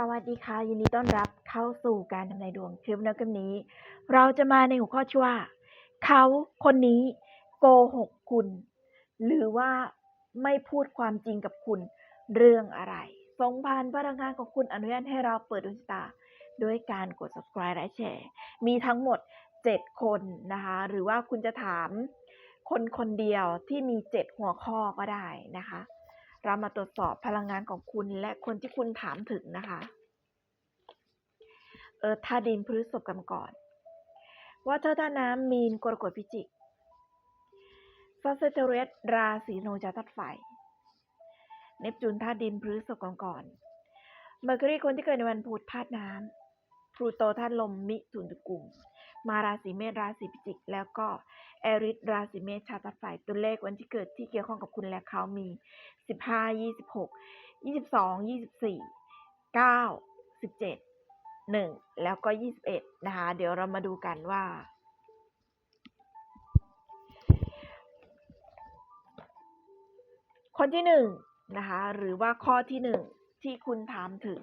สวัสดีค่ะ ยินดีต้อนรับเข้าสู่การทำนายดวงคลิปนกันนี้ เราจะมาในหัวข้อที่ว่า เขาคนนี้โกหกคุณ หรือว่าไม่พูดความจริงกับคุณเรื่องอะไรส่งผ่านพลังงานของคุณอนุญาตให้เราเปิดดวงตาด้วยการกด subscribe และแชร์ มีทั้งหมด 7 คนนะคะ หรือว่าคุณจะถามคนคนเดียวที่มี 7 หัวข้อก็ได้นะคะ เรามาตรวจสอบพลังงานของคุณและคนที่คุณถามถึงนะคะ เออธาดินพฤษภกรรมก่อน ว่าเธอธาตุน้ำมีนกรกฎพิจิกซัสเซเตเรสราศีโนจะธาตุไฟ เนปจูนธาดินพฤษภกรรมก่อน เมอร์คิวรีคนที่เกิดในวันพุธธาตุน้ำพลูโตธาตุลมมิถุนตุกุม มาราศีเมษราศีพิจิก แล้วก็แอริสราศีเมษชาวธาตุไฟตัวเลขวันที่เกิดที่เกี่ยวข้องกับคุณและเขามีสิบห้ายี่สิบหกยี่สิบสองยี่สิบสี่เก้าสิบเจ็ดหนึ่งแล้วก็ยี่สิบเอ็ดนะคะ เดี๋ยวเรามาดูกันว่า คนที่หนึ่งนะคะ หรือว่าข้อที่หนึ่งที่คุณถามถึง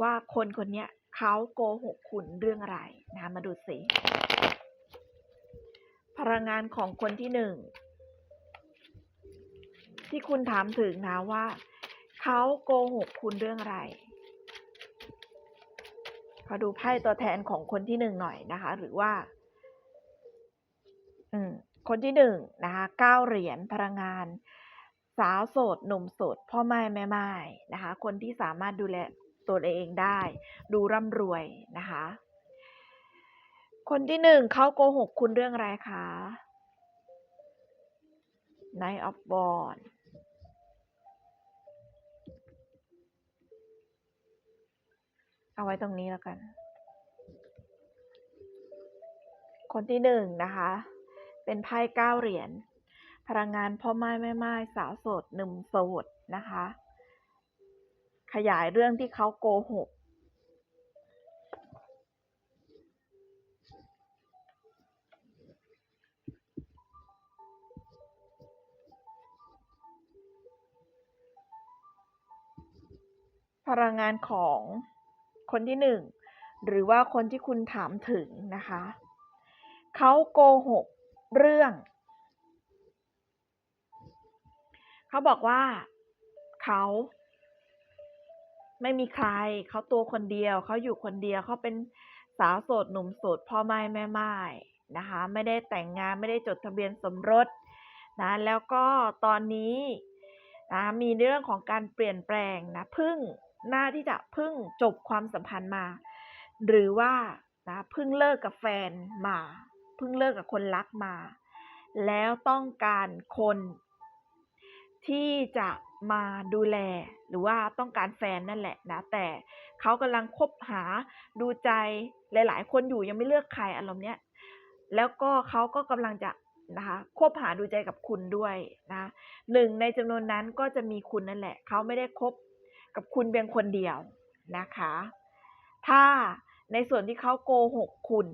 ว่าคนคนนี้ เขาโกหกคุณเรื่องอะไรนะมาดูสิพลังงานของคนที่หนึ่งที่คุณถามถึงนะว่าเขาโกหกคุณเรื่องอะไรขอดูไพ่ตัวแทนของคนที่หนึ่งหน่อยนะคะ หรือว่า อืม คนที่หนึ่งนะคะเก้าเหรียญพลังงาน สาวโสดหนุ่มโสดพ่อไม้แม่ไม้นะคะ คนที่สามารถดูแล ตัวเองได้ ดูร่ำรวยนะคะ คนที่หนึ่งเขาโกหกคุณเรื่องอะไรคะ Night of b o n เอาไว้ตรงนี้แล้วกัน คนที่หนึ่งนะคะ เป็นไพ่เก้าเหรียญ พลังงานพ่อไม้แม่ไม้สาวโสดหนุ่มโสดนะคะ ขยายเรื่องที่เขาโกหก พลังงานของคนที่หนึ่งหรือว่าคนที่คุณถามถึงนะคะ เขาโกหกเรื่อง เขาบอกว่าเขา ไม่มีใคร เขาตัวคนเดียว เขาอยู่คนเดียว เขาเป็นสาวโสดหนุ่มโสดพ่อไม้แม่ไม้นะคะ ไม่ได้แต่งงานไม่ได้จดทะเบียนสมรสนะแล้วก็ตอนนี้นะมีเรื่องของการเปลี่ยนแปลงนะพึ่งหน้าที่จะพึ่งจบความสัมพันธ์มา หรือว่านะพึ่งเลิกกับแฟนมาพึ่งเลิกกับคนรักมา แล้วต้องการคนที่จะ มาดูแล หรือว่าต้องการแฟนนั่นแหละนะ แต่เขากำลังคบหาดูใจหลาย ๆ คนอยู่ยังไม่เลือกใครอารมณ์เนี้ยแล้วก็เขาก็กำลังจะนะคะคบหาดูใจกับคุณด้วยนะหนึ่งในจำนวนนั้นก็จะมีคุณนั่นแหละ เขาไม่ได้คบกับคุณเพียงคนเดียวนะคะ ถ้าในส่วนที่เขาโกหกคุณ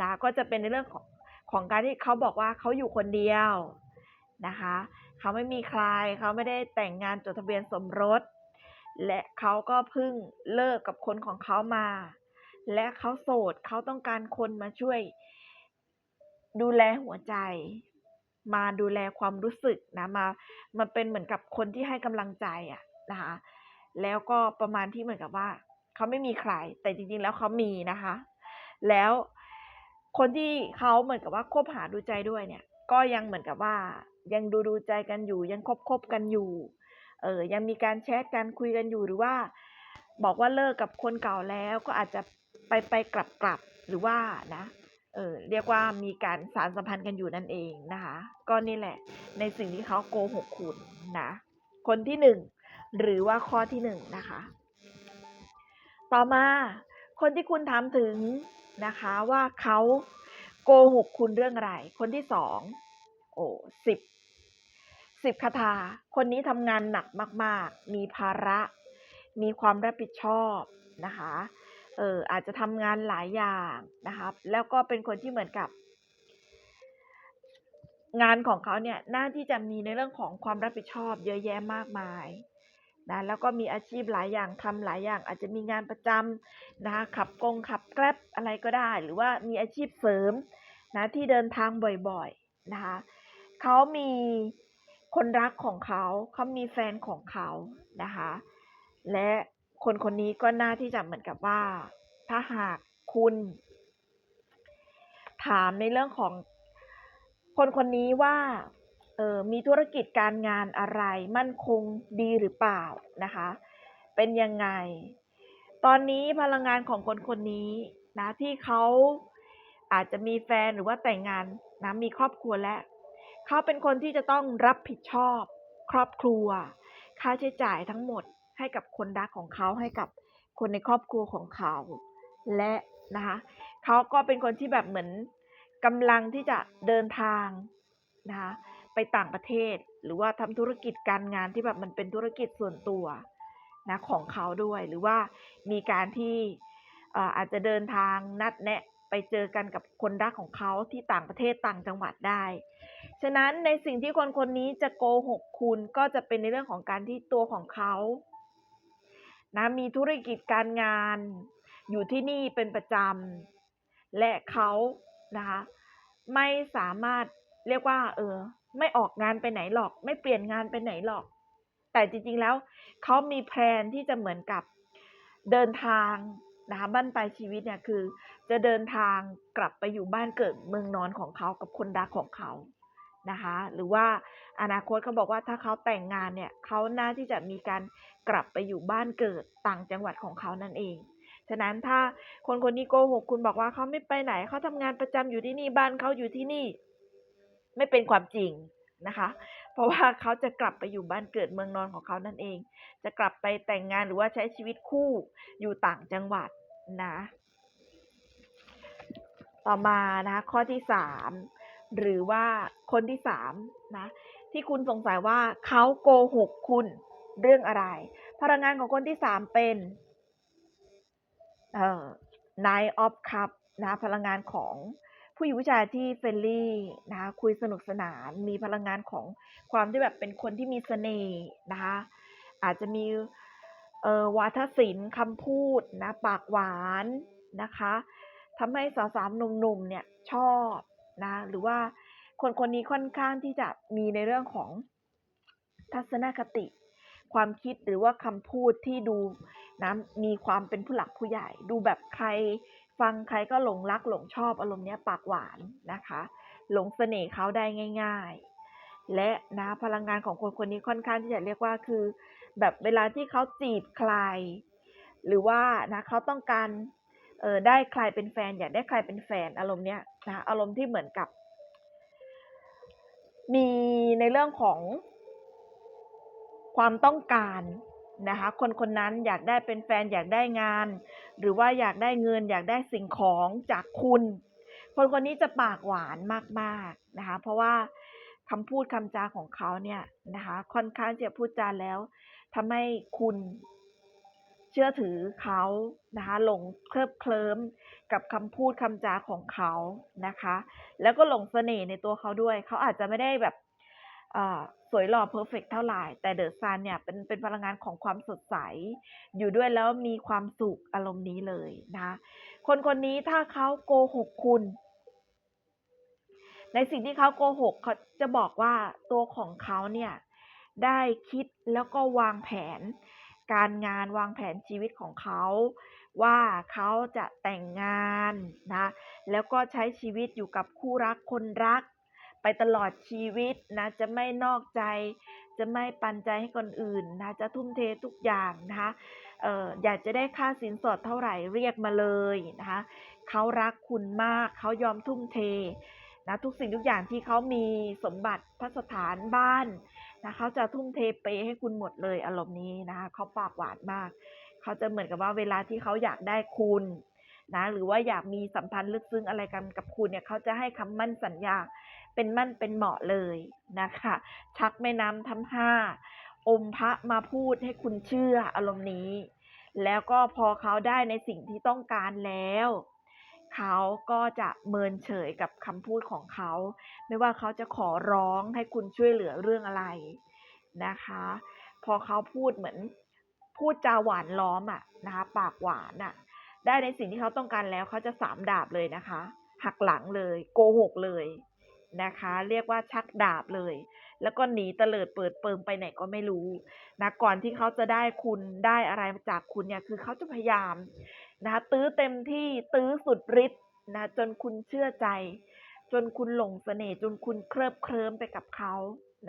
นะก็จะเป็นในเรื่องของของการที่เขาบอกว่าเขาอยู่คนเดียวนะคะ เขาไม่มีใคร เขาไม่ได้แต่งงานจดทะเบียนสมรส และเขาก็เพิ่งเลิกกับคนของเขามา และเขาโสดเขาต้องการคนมาช่วย ดูแลหัวใจ มาดูแลความรู้สึกนะมามาเป็นเหมือนกับคนที่ให้กำลังใจอะนะคะแล้วก็ประมาณที่เหมือนกับว่า เขาไม่มีใคร แต่จริงๆแล้วเขามีนะคะ แล้วคนที่เขาเหมือนกับว่าคบหาดูใจด้วยเนี่ย ก็ยังเหมือนกับว่า ยังดูดูใจกันอยู่ ยังคบคบกันอยู่ เออยังมีการแชทกันคุยกันอยู่หรือว่า บอกว่าเลิกกับคนเก่าแล้วก็อาจจะไปไปกลับกลับหรือว่านะเออเรียกว่ามีการสารสัมพันธ์กันอยู่นั่นเองนะคะ ก็นี่แหละ ในสิ่งที่เขาโกหกคุณนะ คนที่หนึ่งหรือว่าข้อที่หนึ่งนะคะ ต่อมาคนที่คุณถามถึงนะคะว่าเขาโกหกคุณเรื่องอะไร คนที่สองโอ้สิบ สิบคาถาคนนี้ทำงานหนักมาก ๆ มีภาระ มีความรับผิดชอบนะคะ เอออาจจะทำงานหลายอย่างนะคะแล้วก็เป็นคนที่เหมือนกับ งานของเขาเนี่ยน่าที่จะมีในเรื่องของความรับผิดชอบเยอะแยะมากมายนะแล้วก็มีอาชีพหลายอย่างทำหลายอย่าง อาจจะมีงานประจำนะคะขับกงขับแกร็บอะไรก็ได้ หรือว่ามีอาชีพเสริมนะที่เดินทางบ่อยๆนะคะเขามี คนรักของเขาเขามีแฟนของเขานะคะ และคนคนนี้ก็น่าที่จะเหมือนกับว่า ถ้าหากคุณ ถามในเรื่องของคนคนนี้ว่าเออมีธุรกิจการงานอะไรมั่นคงดีหรือเปล่านะคะ เป็นยังไง ตอนนี้พลังงานของคนคนนี้นะที่เขาอาจจะมีแฟนหรือว่าแต่งงานนะมีครอบครัวและ เขาเป็นคนที่จะต้องรับผิดชอบ ครอบครัว ค่าใช้จ่ายทั้งหมดให้กับคนรักของเขาให้กับคนในครอบครัวของเขา และนะคะเขาก็เป็นคนที่แบบเหมือนกำลังที่จะเดินทางนะคะไปต่างประเทศ หรือว่าทำธุรกิจการงานที่แบบมันเป็นธุรกิจส่วนตัวนะของเขาด้วยหรือว่ามีการที่อ่ออาจจะเดินทางนัดแนะไปเจอกันกับคนรักของเขาที่ต่างประเทศต่างจังหวัดได้ ฉะนั้นในสิ่งที่คนคนนี้จะโกหกคุณก็จะเป็นในเรื่องของการที่ตัวของเขานะมีธุรกิจการงาน อยู่ที่นี่เป็นประจำและเขานะคะไม่สามารถเรียกว่า เออ ไม่ออกงานไปไหนหรอก ไม่เปลี่ยนงานไปไหนหรอก แต่จริงๆแล้วเขามีแพลนที่จะเหมือนกับเดินทางนะคะบ้านปลายชีวิตเนี่ยคือ จะเดินทางกลับไปอยู่บ้านเกิดเมืองนอนของเขากับคนรักของเขา นะคะ หรือว่าอนาคตเขาบอกว่าถ้าเขาแต่งงานเนี่ยเขาน่าที่จะมีการกลับไปอยู่บ้านเกิดต่างจังหวัดของเขานั่นเอง ฉะนั้นถ้าคนคนนี้โกหกคุณบอกว่าเขาไม่ไปไหนเขาทำงานประจำอยู่ที่นี่บ้านเขาอยู่ที่นี่ ไม่เป็นความจริงนะคะ เพราะว่าเขาจะกลับไปอยู่บ้านเกิดเมืองนอนของเขานั่นเอง จะกลับไปแต่งงานหรือว่าใช้ชีวิตคู่อยู่ต่างจังหวัดนะ ต่อมานะข้อที่สาม หรือว่าคนที่สามนะที่คุณสงสัยว่าเขาโกหกคุณเรื่องอะไร พลังงานของคนที่สามเป็นเอ่อ Nine of Cup นะพลังงานของผู้หญิงผู้ชายที่เฟรนลี่นะคะคุยสนุกสนาน มีพลังงานของความที่แบบเป็นคนที่มีเสน่ห์นะคะอาจจะมีเอ่อวาทศิลป์คำพูดนะปากหวานนะคะทำให้สาวๆหนุ่มๆเนี่ยชอบ นะหรือว่าคนคนนี้ค่อนข้างที่จะมีในเรื่องของทัศนคติ ความคิดหรือว่าคำพูดที่ดูนะมีความเป็นผู้หลักผู้ใหญ่ ดูแบบใครฟังใครก็หลงรักหลงชอบอารมณ์เนี้ยปากหวานนะคะ หลงเสน่ห์เขาได้ง่าย ๆ และนะพลังงานของคนคนนี้ค่อนข้างที่จะเรียกว่าคือ แบบเวลาที่เขาจีบใคร หรือว่านะเขาต้องการ เออได้ใครเป็นแฟน อยากได้ใครเป็นแฟนอารมณ์เนี้ยนะอารมณ์ที่เหมือนกับ มีในเรื่องของความต้องการนะคะคนคนนั้นอยากได้เป็นแฟนอยากได้งาน หรือว่าอยากได้เงิน อยากได้สิ่งของจากคุณ คนคนนี้จะปากหวานมากๆนะคะเพราะว่าคำพูดคำจาของเขาเนี่ยนะคะค่อนข้างจะพูดจาแล้วทำให้คุณ เชื่อถือเขานะคะหลงเคลิบเคลิ้มกับคำพูดคำจาของเขานะคะ แล้วก็หลงเสน่ห์ในตัวเขาด้วย เขาอาจจะไม่ได้แบบสวยหล่อเพอร์เฟกเท่าไหร่ แต่เดอะซันเนี่ยเป็นเป็นพลังงานของความสดใส อยู่ด้วยแล้วมีความสุขอารมณ์นี้เลยนะ คนคนนี้ถ้าเขาโกหกคุณ ในสิ่งที่เขาโกหกเขาจะบอกว่าตัวของเขาเนี่ยได้คิดแล้วก็วางแผน การงานวางแผนชีวิตของเขา ว่าเขาจะแต่งงานนะแล้วก็ใช้ชีวิตอยู่กับคู่รักคนรัก ไปตลอดชีวิตนะจะไม่นอกใจ จะไม่ปันใจให้คนอื่นนะจะทุ่มเททุกอย่างนะคะเอออยากจะได้ค่าสินสอดเท่าไหร่เรียกมาเลยนะคะเขารักคุณมากเขายอมทุ่มเทนะทุกสิ่งทุกอย่างที่เขามีสมบัติพัสถานบ้าน นะเขาจะทุ่มเทเปให้คุณหมดเลยอารมณ์นี้นะคะเขาปากหวานมาก เขาจะเหมือนกับว่าเวลาที่เขาอยากได้คุณนะหรือว่าอยากมีสัมพันธ์ลึกซึ้งอะไรกันกับคุณเนี่ยเขาจะให้คำมั่นสัญญาเป็นมั่นเป็นเหมาะเลยนะคะ ชักแม่น้ำทั้งห้าอมพระมาพูดให้คุณเชื่ออารมณ์นี้ แล้วก็พอเขาได้ในสิ่งที่ต้องการแล้ว เขาก็จะเมินเฉยกับคำพูดของเขา ไม่ว่าเขาจะขอร้องให้คุณช่วยเหลือเรื่องอะไรนะคะ พอเขาพูดเหมือนพูดจาหวานล้อมอะนะคะปากหวานอะได้ในสิ่งที่เขาต้องการแล้วเขาจะสามดาบเลยนะคะ หักหลังเลย โกหกเลยนะคะ เรียกว่าชักดาบเลย แล้วก็หนีเตลิดเปิดเปิงไปไหนก็ไม่รู้นะก่อนที่เขาจะได้คุณได้อะไรจากคุณเนี่ยคือเขาจะพยายาม นะคะตื้อเต็มที่ตื้อสุดฤทธิ์นะจนคุณเชื่อใจ จนคุณหลงเสน่ห์จนคุณเคลิบเคลิ้มไปกับเขา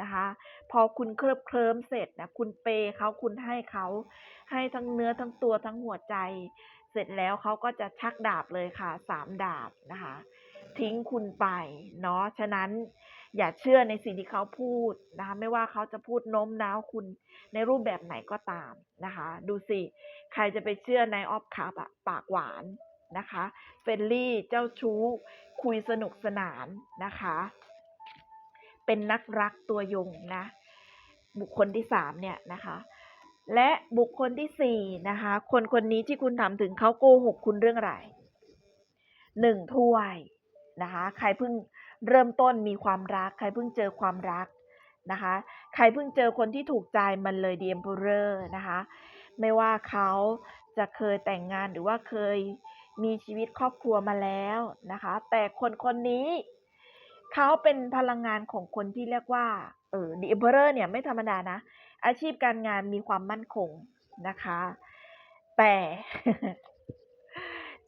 นะคะ พอคุณเคลิบเคลิ้มเสร็จนะคุณเปย์เขาคุณให้เขาให้ทั้งเนื้อทั้งตัวทั้งหัวใจ เสร็จแล้วเขาก็จะชักดาบเลยค่ะสามดาบนะคะ ทิ้งคุณไปเนาะฉะนั้น อย่าเชื่อในสิ่งที่เขาพูดนะคะไม่ว่าเขาจะพูดโน้มน้าวคุณในรูปแบบไหนก็ตามนะคะ ดูสิ ใครจะไปเชื่อในออฟคัพอะปากหวานนะคะเฟรนลี่เจ้าชู้ คุยสนุกสนานนะคะ เป็นนักรักตัวยงนะ บุคคลที่สามเนี่ยนะคะและบุคคลที่สี่นะคะ คนคนนี้ที่คุณถามถึงเขาโกหกคุณเรื่องอะไรหนึ่งถ้วยนะคะ ใครเพิ่ง เริ่มต้นมีความรัก ใครเพิ่งเจอความรักนะคะ ใครเพิ่งเจอคนที่ถูกใจมันเลยดีเอ็มเพเรอร์นะคะ ไม่ว่าเขาจะเคยแต่งงานหรือว่าเคยมีชีวิตครอบครัวมาแล้วนะคะ แต่คนคนนี้เขาเป็นพลังงานของคนที่เรียกว่าเออดีเอ็มเพเรอร์เนี่ยไม่ธรรมดานะ อาชีพการงานมีความมั่นคงนะคะ แต่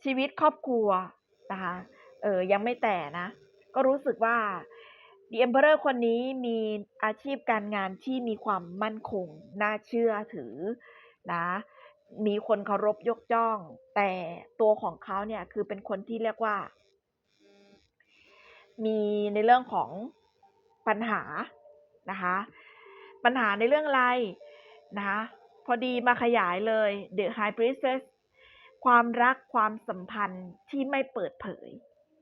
ชีวิตครอบครัวนะคะเออยังไม่แต่นะ ก็รู้สึกว่า The Emperor คนนี้มีอาชีพการงานที่มีความมั่นคง น่าเชื่อถือนะ มีคนเคารพยกย่อง แต่ตัวของเขาเนี่ยคือเป็นคนที่เรียกว่า มีในเรื่องของปัญหานะคะ ปัญหาในเรื่องอะไรนะคะพอดีมาขยายเลย The High Priestess ความรักความสัมพันธ์ที่ไม่เปิดเผย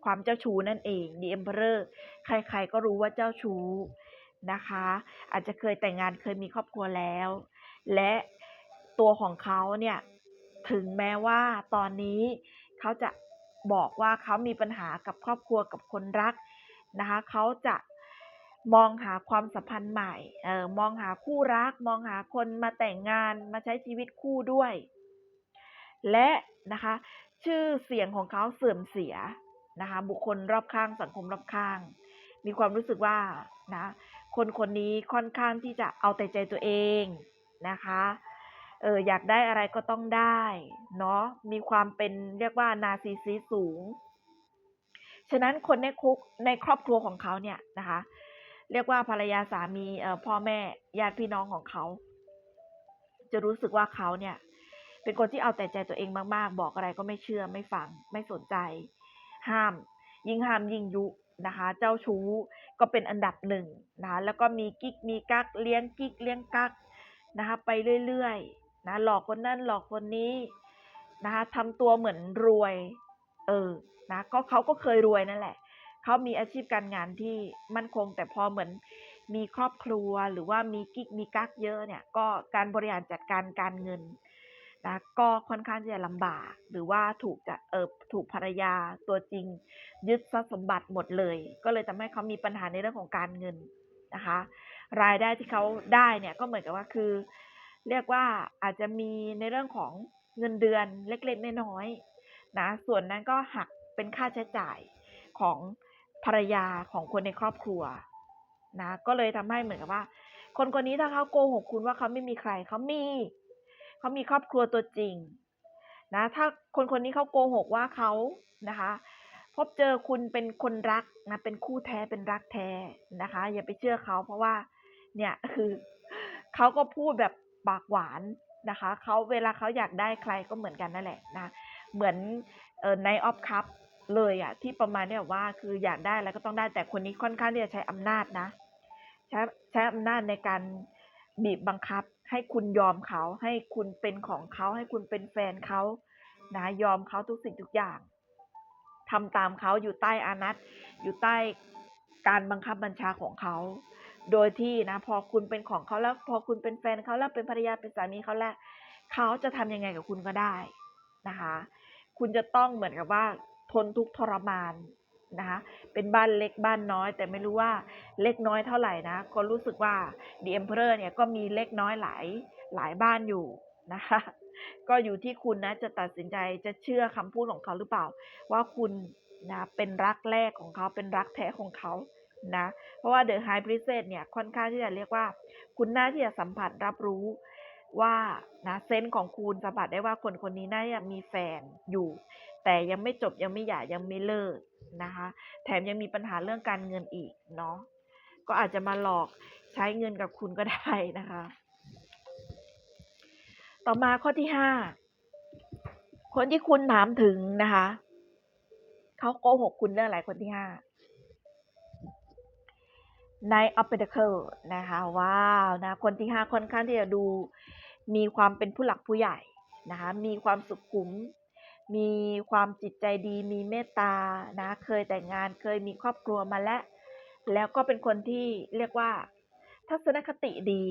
ความเจ้าชู้นั่นเอง The Emperor ใครๆก็รู้ว่าเจ้าชู้นะคะ อาจจะเคยแต่งงานเคยมีครอบครัวแล้ว และตัวของเขาเนี่ยถึงแม้ว่าตอนนี้เขาจะบอกว่าเขามีปัญหากับครอบครัวกับคนรักนะคะเขาจะมองหาความสัมพันธ์ใหม่เออมองหาคู่รัก มองหาคนมาแต่งงานมาใช้ชีวิตคู่ด้วย และนะคะ ชื่อเสียงของเขาเสื่อมเสีย นะคะ บุคคลรอบข้างสังคมรอบข้าง มีความรู้สึกว่านะคนคนนี้ค่อนข้างที่จะเอาแต่ใจตัวเองนะคะเอออยากได้อะไรก็ต้องได้เนาะมีความเป็นเรียกว่านาซีซีสูง ฉะนั้นคนในคุกในครอบครัวของเขาเนี่ยนะคะ เรียกว่าภรรยาสามีเอ่อพ่อแม่ญาติพี่น้องของเขา จะรู้สึกว่าเขาเนี่ย เป็นคนที่เอาแต่ใจตัวเองมาก ๆ บอกอะไรก็ไม่เชื่อไม่ฟังไม่สนใจ ห้าม ยิ่งห้ามยิ่งยุนะคะ เจ้าชู้ก็เป็นอันดับหนึ่งนะคะแล้วก็มีกิ๊กมีกักเลี้ยงกิ๊กเลี้ยงกักนะคะไปเรื่อยๆนะหลอกคนนั้นหลอกคนนี้นะคะทำตัวเหมือนรวยเออนะก็เขาก็เคยรวยนั่นแหละเขามีอาชีพการงานที่มั่นคง แต่พอเหมือนมีครอบครัวหรือว่ามีกิ๊กมีกักเยอะเนี่ยก็การบริหารจัดการการเงิน นะก็ค่อนข้างที่จะลำบาก หรือว่าถูกจะเออถูกภรรยาตัวจริง ยึดทรัพย์สมบัติหมดเลย ก็เลยทำให้เขามีปัญหาในเรื่องของการเงินนะคะ รายได้ที่เขาได้เนี่ยก็เหมือนกับว่าคือ เรียกว่าอาจจะมีในเรื่องของเงินเดือนเล็กๆน้อยๆนะส่วนนั้นก็หักเป็นค่าใช้จ่ายของภรรยาของคนในครอบครัวนะก็เลยทำให้เหมือนกับว่า คนคนนี้ถ้าเขาโกหกคุณว่าเขาไม่มีใครเขามี เขามีครอบครัวตัวจริงนะถ้าคนคนนี้เขาโกหกว่าเขานะคะ พบเจอคุณเป็นคนรักนะเป็นคู่แท้เป็นรักแท้นะคะ อย่าไปเชื่อเขาเพราะว่าเนี่ยคือเขาก็พูดแบบปากหวานนะคะเขาเวลาเขาอยากได้ใครก็เหมือนกันนั่นแหละนะเหมือนเอ่อในออฟคัพเลยอะที่ประมาณเนี้ยว่าคืออยากได้แล้วก็ต้องได้แต่คนนี้ค่อนข้างที่จะใช้อำนาจนะ ใช้ใช้อำนาจในการบีบบังคับ ให้คุณยอมเขา ให้คุณเป็นของเขา ให้คุณเป็นแฟนเขานะยอมเขาทุกสิ่งทุกอย่างทำตามเขาอยู่ใต้อานัตอยู่ใต้การบังคับบัญชาของเขา โดยที่นะ พอคุณเป็นของเขาแล้ว พอคุณเป็นแฟนเขาแล้วเป็นภรรยาเป็นสามีเขาแล้วเขาจะทำยังไงกับคุณก็ได้นะคะ คุณจะต้องเหมือนกับว่าทนทุกข์ทรมาน นะคะ เป็นบ้านเล็กบ้านน้อย แต่ไม่รู้ว่าเล็กน้อยเท่าไหร่นะ ก็รู้สึกว่า The Emperor เนี่ยก็มีเล็กน้อยหลายหลายบ้านอยู่นะคะ ก็อยู่ที่คุณนะจะตัดสินใจจะเชื่อคำพูดของเขาหรือเปล่า ว่าคุณนะเป็นรักแรกของเขาเป็นรักแท้ของเขานะ เพราะว่า The High Priestess เนี่ยค่อนข้างที่จะเรียกว่า คุณน่าที่จะสัมผัสรับรู้ว่านะเซนส์ของคุณสัมผัสได้ว่าคนคนนี้น่าจะมีแฟนอยู่ แต่ยังไม่จบยังไม่หย่ายังไม่เลิกนะคะ แถมยังมีปัญหาเรื่องการเงินอีกเนาะก็อาจจะมาหลอกใช้เงินกับคุณก็ได้นะคะ ต่อมาข้อที่ห้าคนที่คุณถามถึงนะคะเขาโกหกคุณเรื่องอะไรคนที่ห้าใน of Pentacle นะคะว้าวนะคนที่ห้าค่อนข้างที่จะดูมีความเป็นผู้หลักผู้ใหญ่นะคะมีความสุขุม มีความจิตใจดีมีเมตตานะ เคยแต่งงานเคยมีครอบครัวมาแล้ว แล้วก็เป็นคนที่เรียกว่า ทัศนคติดี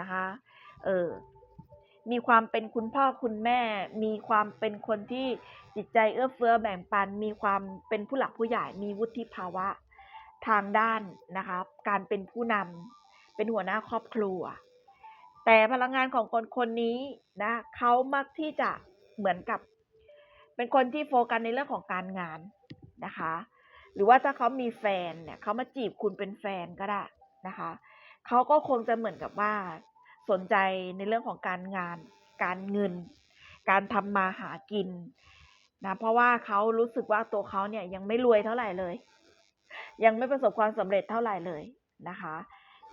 นะคะเออมีความเป็นคุณพ่อคุณแม่ มีความเป็นคนที่จิตใจเอื้อเฟื้อแบ่งปัน มีความเป็นผู้หลักผู้ใหญ่มีวุฒิภาวะทางด้านนะคะการเป็นผู้นำเป็นหัวหน้าครอบครัว แต่พลังงานของคนคนนี้นะเขามักที่จะเหมือนกับ เป็นคนที่โฟกัสในเรื่องของการงานนะคะ หรือว่าถ้าเขามีแฟนเนี่ยเขามาจีบคุณเป็นแฟนก็ได้นะคะเขาก็คงจะเหมือนกับว่า สนใจในเรื่องของการงาน การเงิน การทำมาหากินนะเพราะว่าเขารู้สึกว่าตัวเขาเนี่ยยังไม่รวยเท่าไหร่เลย ยังไม่ประสบความสำเร็จเท่าไหร่เลยนะคะ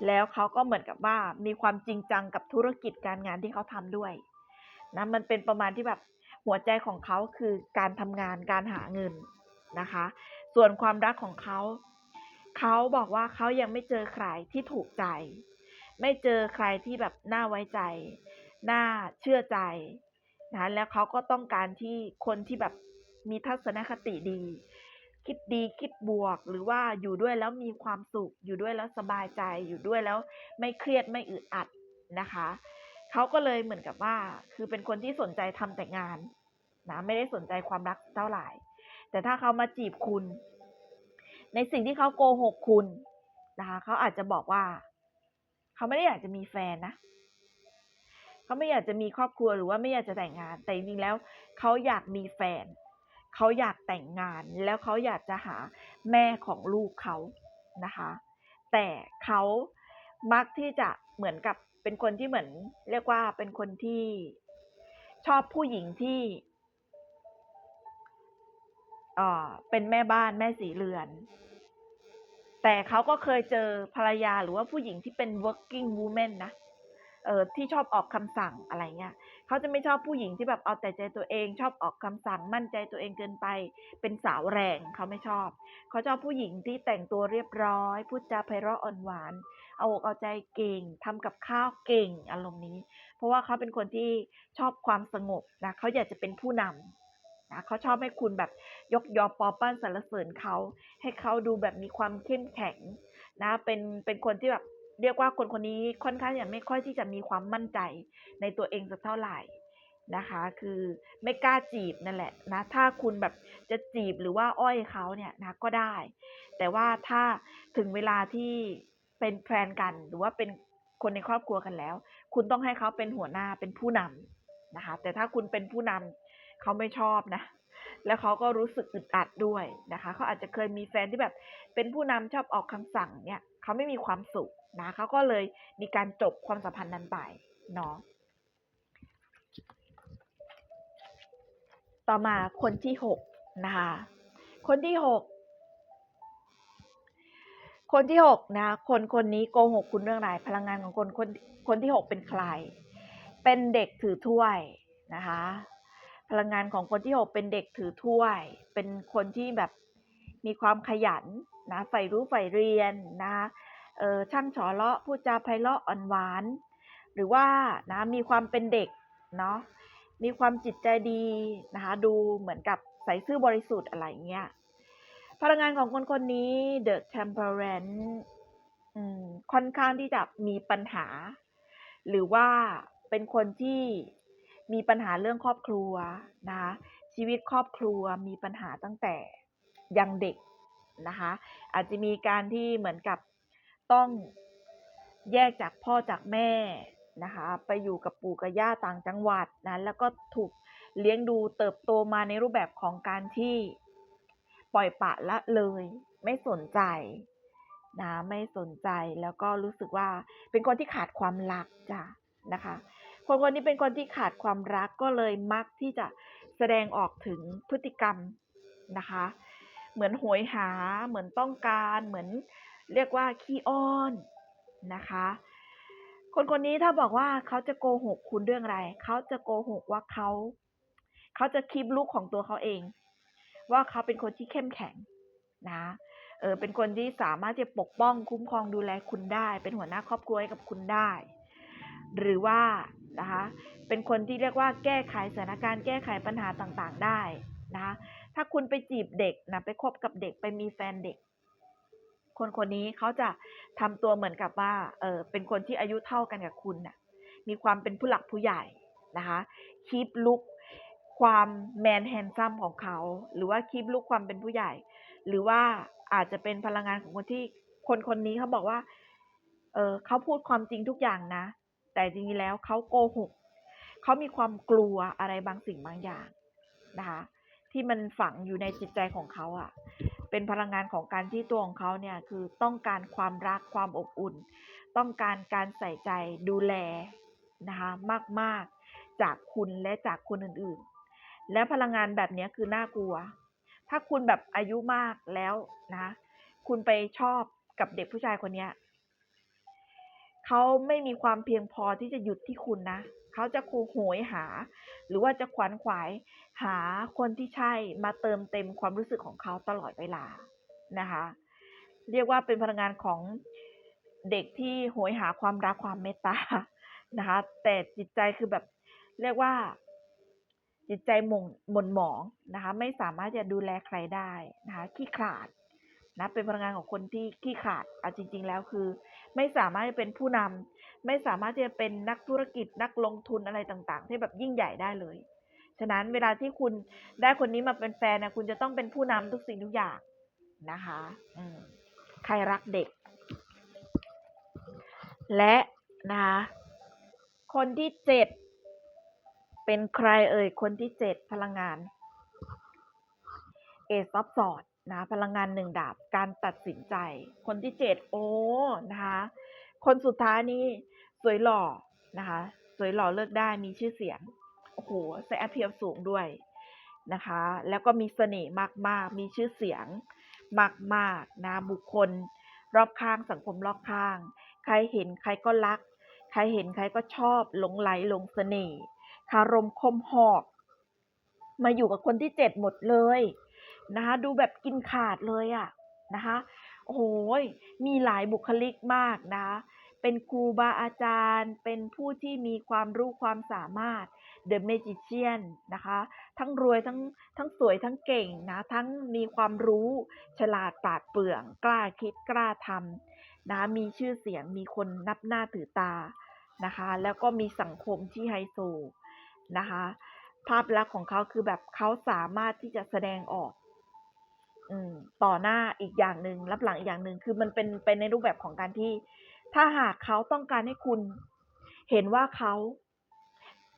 แล้วเขาก็เหมือนกับว่ามีความจริงจังกับธุรกิจการงานที่เขาทำด้วยนะมันเป็นประมาณที่แบบ หัวใจของเขาคือการทำงานการหาเงินนะคะ ส่วนความรักของเขา เขาบอกว่าเขายังไม่เจอใครที่ถูกใจ ไม่เจอใครที่แบบน่าไว้ใจ น่าเชื่อใจนะแล้วเขาก็ต้องการที่คนที่แบบมีทัศนคติดี คิดดีคิดบวก หรือว่าอยู่ด้วยแล้วมีความสุข อยู่ด้วยแล้วสบายใจ อยู่ด้วยแล้วไม่เครียดไม่อึดอัดนะคะ เขาก็เลยเหมือนกับว่า คือเป็นคนที่สนใจทำแต่งาน นะไม่ได้สนใจความรักเท่าไหร่ แต่ถ้าเขามาจีบคุณ ในสิ่งที่เขาโกหกคุณนะคะเขาอาจจะบอกว่า เขาไม่ได้อยากจะมีแฟนนะเขาไม่อยากจะมีครอบครัวหรือว่าไม่อยากจะแต่งงาน แต่จริงๆแล้ว เขาอยากมีแฟน เขาอยากแต่งงาน แล้วเขาอยากจะหาแม่ของลูกเขานะคะ แต่เขามักที่จะเหมือนกับเป็นคนที่เหมือน เรียกว่าเป็นคนที่ชอบผู้หญิงที่ เป็นแม่บ้านแม่สีเรือน แต่เขาก็เคยเจอภรรยาหรือว่าผู้หญิงที่เป็น working woman นะเออที่ชอบออกคำสั่งอะไรเงี้ยเขาจะไม่ชอบผู้หญิงที่แบบเอาแต่ใจตัวเอง ชอบออกคำสั่งมั่นใจตัวเองเกินไป เป็นสาวแรงเขาไม่ชอบ เขาชอบผู้หญิงที่แต่งตัวเรียบร้อยพูดจาไพเราะอ่อนหวาน เอาอกเอาใจเก่งทำกับข้าวเก่งอารมณ์นี้ เพราะว่าเขาเป็นคนที่ชอบความสงบนะเขาอยากจะเป็นผู้นำ นะเขาชอบให้คุณแบบยกยอปอปั้นสรรเสริญเขา ให้เขาดูแบบมีความเข้มแข็งนะ เป็นเป็นคนที่แบบเรียกว่าคนคนนี้ค่อนข้างจะไม่ค่อยที่จะมีความมั่นใจในตัวเองสักเท่าไหร่นะคะ คือไม่กล้าจีบนั่นแหละนะ ถ้าคุณแบบจะจีบหรือว่าอ้อยเขาเนี่ยนะก็ได้ แต่ว่าถ้าถึงเวลาที่เป็นแฟนกันหรือว่าเป็นคนในครอบครัวกันแล้ว คุณต้องให้เขาเป็นหัวหน้าเป็นผู้นำนะคะ แต่ถ้าคุณเป็นผู้นำ เขาไม่ชอบนะ แล้วเขาก็รู้สึกอึดอัดด้วยนะคะ เขาอาจจะเคยมีแฟนที่แบบเป็นผู้นำชอบออกคำสั่งเนี่ยเขาไม่มีความสุขนะเขาก็เลยมีการจบความสัมพันธ์นั้นไปเนาะต่อมาคนที่หกนะคะคนที่หกคนที่หกนะ คนคนนี้โกหกคุณเรื่องอะไรพลังงานของคนคนคนที่หกเป็นใคร เป็นเด็กถือถ้วยนะคะ พลังงานของคนที่หกเป็นเด็กถือถ้วย เป็นคนที่แบบมีความขยันนะใฝ่รู้ใฝ่เรียนนะเออช่างฉอเลาะพูดจาไพเราะอ่อนหวาน หรือว่านะมีความเป็นเด็กเนาะมีความจิตใจดีนะคะดูเหมือนกับใส่ซื่อบริสุทธิ์อะไรเงี้ยพลังงานของคนคนนี้ The Temperance ค่อนข้างที่จะมีปัญหา หรือว่าเป็นคนที่ มีปัญหาเรื่องครอบครัวนะคะชีวิตครอบครัวมีปัญหาตั้งแต่ยังเด็กนะคะอาจจะมีการที่เหมือนกับต้องแยกจากพ่อจากแม่นะคะไปอยู่กับปู่กับย่าต่างจังหวัดนะแล้วก็ถูกเลี้ยงดูเติบโตมาในรูปแบบของการที่ปล่อยปะละเลย ไม่สนใจนะไม่สนใจแล้วก็รู้สึกว่าเป็นคนที่ขาดความรักจ้ะนะคะ คนคนนี้เป็นคนที่ขาดความรักก็เลยมักที่จะแสดงออกถึงพฤติกรรมนะคะ เหมือนโหยหา เหมือนต้องการเหมือนเรียกว่าขี้อ้อนนะคะ คนคนนี้ถ้าบอกว่าเขาจะโกหกคุณเรื่องอะไร เขาจะโกหกว่าเขาเขาจะคลิปลูกของตัวเขาเอง ว่าเขาเป็นคนที่เข้มแข็งนะเออเป็นคนที่สามารถจะปกป้องคุ้มครองดูแลคุณได้ เป็นหัวหน้าครอบครัวให้กับคุณได้ หรือว่า นะคะ เป็นคนที่เรียกว่าแก้ไขสถานการณ์แก้ไขปัญหาต่างๆได้นะคะ ถ้าคุณไปจีบเด็กนะไปคบกับเด็กไปมีแฟนเด็ก คนคนนี้เขาจะทำตัวเหมือนกับว่า เออเป็นคนที่อายุเท่ากันกับคุณน่ะ มีความเป็นผู้หลักผู้ใหญ่นะคะคีปลุกความแมนแฮนซัมของเขา หรือว่าคีปลุกความเป็นผู้ใหญ่ หรือว่าอาจจะเป็นพลังงานของคนที่คนคนนี้เขาบอกว่า เออเขาพูดความจริงทุกอย่างนะ แต่จริงๆแล้วเขาโกหกเขามีความกลัวอะไรบางสิ่งบางอย่างนะคะที่มันฝังอยู่ในจิตใจของเขาอะ่ะ เป็นพลังงานของการที่ตัวของเขาเนี่ยคือต้องการความรักความอบอุ่น ต้องการการใส่ใจดูแลนะคะมากๆจากคุณและจากคนอื่นๆ และพลังงานแบบนี้คือน่ากลัว ถ้าคุณแบบอายุมากแล้วนะ คุณไปชอบกับเด็กผู้ชายคนนี้ เขาไม่มีความเพียงพอที่จะหยุดที่คุณนะเขาจะคูโหยหา หรือว่าจะขวนขวายหาคนที่ใช่มาเติมเต็มความรู้สึกของเขาตลอดเวลานะคะ เรียกว่าเป็นพลังงานของเด็กที่โหยหาความรักความเมตตานะคะ แต่จิตใจคือแบบเรียกว่า จิตใจหม่นหม่นหมองนะคะ ไม่สามารถจะดูแลใครได้นะคะขี้ขลาดนะเป็นพลังงานของคนที่ขี้ขลาดเอาจริง ๆ แล้วคือ ไม่สามารถจะเป็นผู้นำไม่สามารถที่จะเป็นนักธุรกิจนักลงทุนอะไรต่างๆ ที่แบบยิ่งใหญ่ได้เลย ฉะนั้นเวลาที่คุณได้คนนี้มาเป็นแฟนนะคุณจะต้องเป็นผู้นำทุกสิ่งทุกอย่างนะคะใครรักเด็ก และนะคะคนที่เจ็ดเป็นใครเอ่ยคนที่เจ็ดพลังงาน เอซับสอด นะพลังงานหนึ่งดาบการตัดสินใจ คนที่เจ็ดโอ้นะคะคนสุดท้ายนี้สวยหล่อนะคะสวยหล่อเลือกได้มีชื่อเสียงโอ้โหใส่แอปเพียสูงด้วยนะคะ แล้วก็มีเสน่ห์มากๆ มีชื่อเสียงมากๆนะบุคคล รอบข้างสังคมรอบข้าง ใครเห็นใครก็รัก ใครเห็นใครก็ชอบหลงไหลหลงเสน่ห์คารมคมหอก มาอยู่กับคนที่เจ็ดหมดเลย นะคะ ดูแบบกินขาดเลยอะนะคะโอ้โหมีหลายบุคลิกมากนะเป็นครูบาอาจารย์ เป็นผู้ที่มีความรู้ความสามารถ The Magician นะคะ ทั้งรวยทั้งทั้งสวยทั้งเก่งนะ ทั้งมีความรู้ฉลาดปราดเปรื่อง กล้าคิดกล้าทำนะ มีชื่อเสียง มีคนนับหน้าถือตา นะคะ แล้วก็มีสังคมที่ไฮโซ นะคะ ภาพลักษณ์ของเขาคือแบบเขาสามารถที่จะแสดงออก อืมต่อหน้าอีกอย่างหนึ่งรับหลังอีกอย่างหนึ่งคือมันเป็นเป็นในรูปแบบของการที่ ถ้าหากเขาต้องการให้คุณ เห็นว่าเขา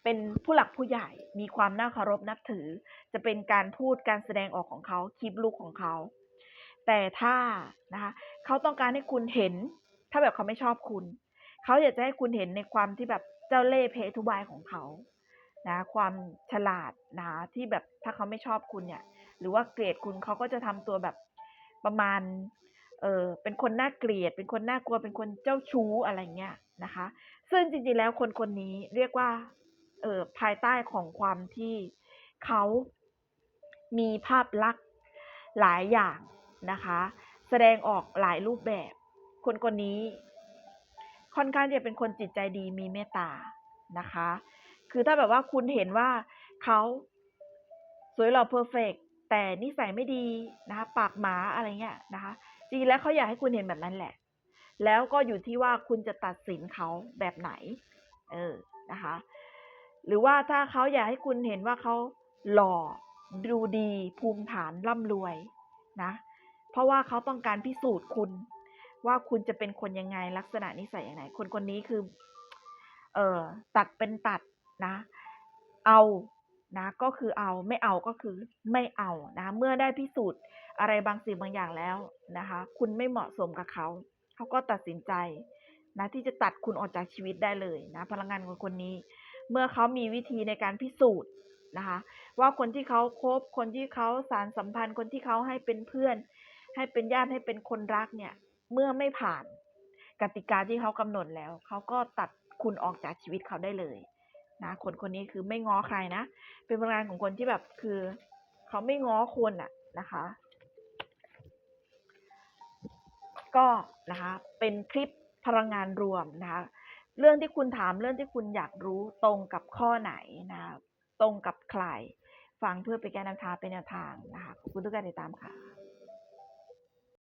เป็นผู้หลักผู้ใหญ่มีความน่าเคารพนับถือ จะเป็นการพูดการแสดงออกของเขาคลิปลูกของเขา แต่ถ้านะคะเขาต้องการให้คุณเห็น ถ้าแบบเขาไม่ชอบคุณ เขาอยากจะให้คุณเห็นในความที่แบบเจ้าเล่ห์เพทุบายของเขานะความฉลาดนะที่แบบถ้าเขาไม่ชอบคุณเนี่ย หรือว่าเกลียดคุณเขาก็จะทำตัวแบบประมาณ เออเป็นคนน่าเกลียด เป็นคนน่ากลัว เป็นคนเจ้าชู้อะไรเงี้ยนะคะ ซึ่งจริงๆแล้วคนคนนี้เรียกว่า เออภายใต้ของความที่เขามีภาพลักษณ์หลายอย่างนะคะ แสดงออกหลายรูปแบบ คนคนนี้ ค่อนข้างจะเป็นคนจิตใจดีมีเมตตานะคะ คือถ้าแบบว่าคุณเห็นว่าเขาสวยหล่อเพอร์เฟก แต่นิสัยไม่ดีนะคะ ปากหมาอะไรเงี้ยนะคะ จริงแล้วเขาอยากให้คุณเห็นแบบนั้นแหละ แล้วก็อยู่ที่ว่าคุณจะตัดสินเขาแบบไหน เออนะคะ หรือว่าถ้าเขาอยากให้คุณเห็นว่าเขาหล่อดูดีภูมิฐานร่ำรวยนะ เพราะว่าเขาต้องการพิสูจน์คุณ ว่าคุณจะเป็นคนยังไงลักษณะนิสัยยังไงคนคนนี้คือ เออตัดเป็นตัดนะ เอา นะก็คือเอาไม่เอาก็คือไม่เอานะเมื่อได้พิสูจน์อะไรบางสิ่งบางอย่างแล้วนะคะ คุณไม่เหมาะสมกับเขา เขาก็ตัดสินใจนะที่จะตัดคุณออกจากชีวิตได้เลยนะพลังงานของคนนี้ เมื่อเขามีวิธีในการพิสูจน์นะคะว่าคนที่เขาคบคนที่เขาสารสัมพันธ์คนที่เขาให้เป็นเพื่อน ให้เป็นญาติให้เป็นคนรักเนี่ยเมื่อไม่ผ่านกติกาที่เขากำหนดแล้ว เขาก็ตัดคุณออกจากชีวิตเขาได้เลย นะคนคนนี้คือไม่ง้อใครนะ เป็นพลังงานของคนที่แบบคือเขาไม่ง้อคนอะนะคะ ก็นะคะ เป็นคลิปพลังงานรวมนะคะ เรื่องที่คุณถามเรื่องที่คุณอยากรู้ตรงกับข้อไหนนะตรงกับใครฟังเพื่อไปนแก้แนวทางเป็นแนวทางนะคะขอบคุณทุกการติดตามค่ะ